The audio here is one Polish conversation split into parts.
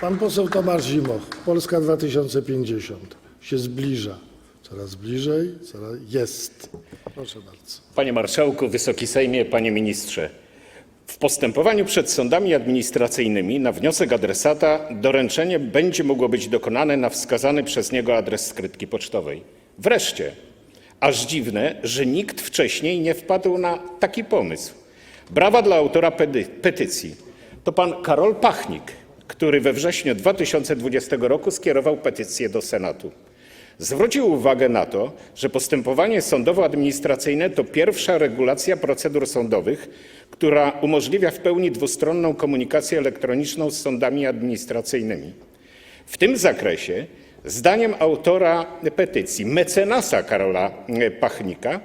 Pan poseł Tomasz Zimoch, Polska 2050 się zbliża. Coraz bliżej, coraz jest. Proszę bardzo. Panie Marszałku, Wysoki Sejmie, Panie Ministrze. W postępowaniu przed sądami administracyjnymi na wniosek adresata doręczenie będzie mogło być dokonane na wskazany przez niego adres skrytki pocztowej. Wreszcie, aż dziwne, że nikt wcześniej nie wpadł na taki pomysł. Brawa dla autora pedy- petycji. To pan Karol Pachnik, który we wrześniu 2020 roku skierował petycję do Senatu. Zwrócił uwagę na to, że postępowanie sądowo-administracyjne to pierwsza regulacja procedur sądowych, która umożliwia w pełni dwustronną komunikację elektroniczną z sądami administracyjnymi. W tym zakresie, zdaniem autora petycji, mecenasa Karola e, Pachnika,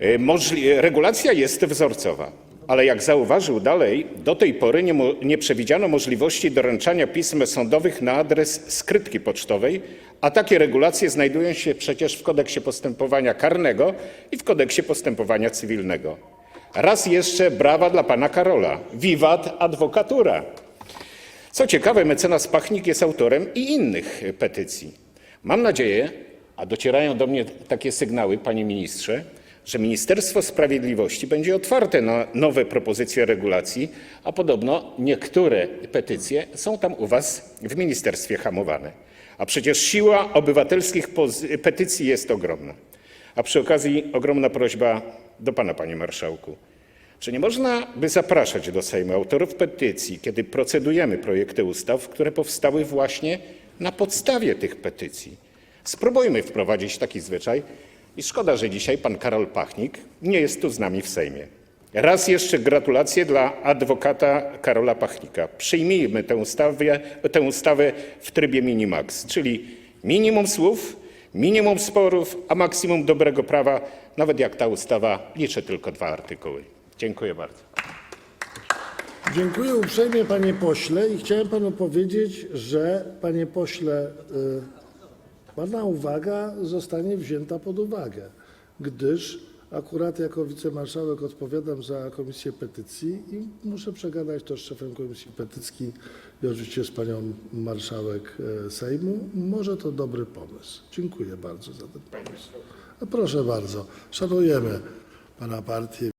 e, regulacja jest wzorcowa. Ale jak zauważył dalej, do tej pory nie, przewidziano możliwości doręczania pism sądowych na adres skrytki pocztowej, a takie regulacje znajdują się przecież w kodeksie postępowania karnego i w kodeksie postępowania cywilnego. Raz jeszcze brawa dla pana Karola. Wiwat adwokatura. Co ciekawe, mecenas Pachnik jest autorem i innych petycji. Mam nadzieję, a docierają do mnie takie sygnały, panie ministrze, że Ministerstwo Sprawiedliwości będzie otwarte na nowe propozycje regulacji, a podobno niektóre petycje są tam u was w ministerstwie hamowane. A przecież siła obywatelskich petycji jest ogromna. A przy okazji ogromna prośba do pana, panie marszałku. Czy nie można by zapraszać do Sejmu autorów petycji, kiedy procedujemy projekty ustaw, które powstały właśnie na podstawie tych petycji? Spróbujmy wprowadzić taki zwyczaj i szkoda, że dzisiaj pan Karol Pachnik nie jest tu z nami w Sejmie. Raz jeszcze gratulacje dla adwokata Karola Pachnika. Przyjmijmy tę ustawę, tę ustawę w trybie minimax, czyli minimum słów, minimum sporów, a maksimum dobrego prawa, nawet jak ta ustawa liczy tylko dwa artykuły. Dziękuję bardzo. Dziękuję uprzejmie panie pośle i chciałem panu powiedzieć, że panie pośle, y, pana uwaga zostanie wzięta pod uwagę, gdyż akurat jako wicemarszałek odpowiadam za Komisję Petycji i muszę przegadać to z szefem Komisji Petycji i oczywiście z panią marszałek y, Sejmu. Może to dobry pomysł. Dziękuję bardzo za ten pomysł. No proszę bardzo, szanujemy pana partię.